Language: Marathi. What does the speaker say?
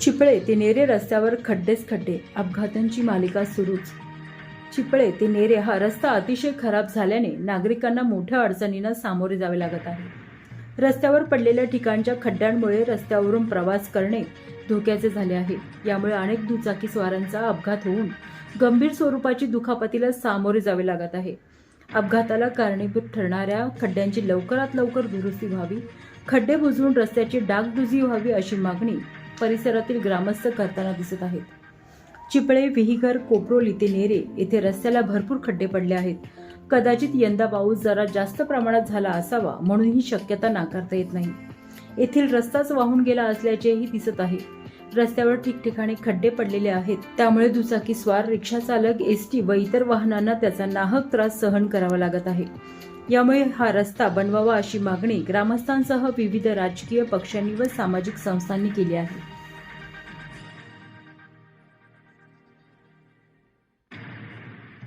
चिपळे ते नेरे रस्त्यावर खड्डेच खड्डे अपघातांची मालिका सुरूच. चिपळे ते नेरे हा रस्ता अतिशय खराब झाल्याने नागरिकांना मोठ्या अडचणींना सामोरे जावे लागत आहे. रस्त्यावर पडलेल्या ठिकाणच्या खड्ड्यांमुळे रस्त्यावरून प्रवास करणे धोक्याचे झाले आहे. यामुळे अनेक दुचाकी स्वारांचा अपघात होऊन गंभीर स्वरूपाची दुखापतीला सामोरे जावे लागत आहे. अपघाताला कारणीभूत ठरणाऱ्या खड्ड्यांची लवकरात लवकर दुरुस्ती व्हावी खड्डे बुजवून रस्त्याची डागडुजी व्हावी अशी मागणी परिसरातील ग्रामस्थ करताना दिसत आहेत. चिपळे विहीगर कोपरोली ते नेरे येथे रस्त्याला भरपूर खड्डे पडले आहेत. कदाचित यंदा पाऊस जरा जास्त प्रमाणात झाला असावा म्हणून ही शक्यता नाकारता येत नाही. येथील रस्ताच वाहून गेला असल्याचेही दिसत आहे. रस्त्यावर ठिकठिकाणी खड्डे पडलेले आहेत. त्यामुळे दुचाकी स्वार रिक्षा चालक एस टी व इतर वाहनांना त्याचा नाहक त्रास सहन करावा लागत आहे. यामुळे हा रस्ता बनवावा अशी मागणी ग्रामस्थांसह विविध राजकीय पक्षांनी व सामाजिक संस्थांनी केली आहे.